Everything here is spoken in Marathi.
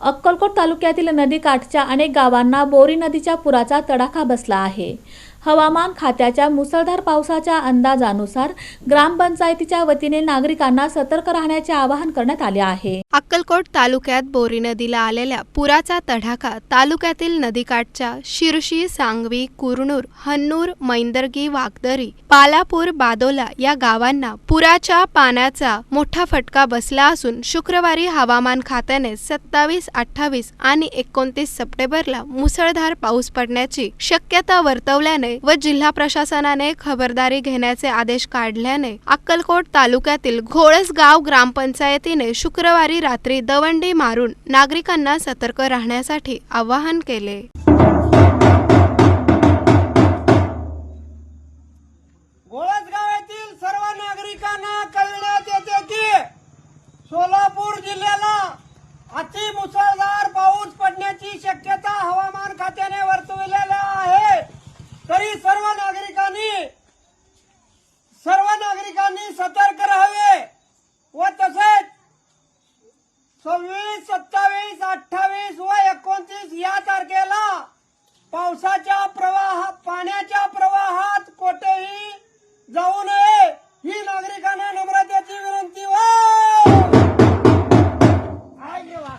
अक्कलकोट तालुक्यातील नदीकाठच्या अनेक गावांना बोरी नदीच्या पुराचा तडाखा बसला आहे. हवामान खात्याच्या मुसळधार पावसाच्या अंदाजानुसार ग्रामपंचायतीच्या वतीने नागरिकांना सतर्क राहण्याचे आवाहन करण्यात आले आहे. अक्कलकोट तालुक्यात बोरी नदीला आलेल्या पुराचा तडाखा तालुक्यातील नदीकाठच्या शिरशी सांगवी कुरनूर हन्नूर मैंदर्गी वागदरी पालापूर बादोला या गावांना पुराच्या पाण्याचा मोठा फटका बसला असून शुक्रवारी हवामान खात्याने सत्तावीस अठ्ठावीस आणि एकोणतीस सप्टेंबरला मुसळधार पाऊस पडण्याची शक्यता वर्तवल्याने व जिल्हा प्रशासनाने खबरदारी घेण्याचे आदेश काढल्याने अक्कलकोट तालुक्यातील घोळसगाव ग्रामपंचायतीने शुक्रवारी रात्री दवंडी मारून नागरिकांना सतर्क राहण्यासाठी आवाहन केले. येथील सर्व नागरिकांना कळविण्यात येते की सोलापूर जिल्ह्याला अति मुसळधार पाऊस पडण्याची शक्यता हवामान खात्याने वर्तविलेला आहे तरी सर्व नागरिकांनी सर्व नागरिकांनी सतर्क राहावे व तसेच सव्वीस सत्तावीस अठ्ठावीस व एकोणतीस या तारखेला पावसाच्या प्रवाह पाण्याच्या प्रवाह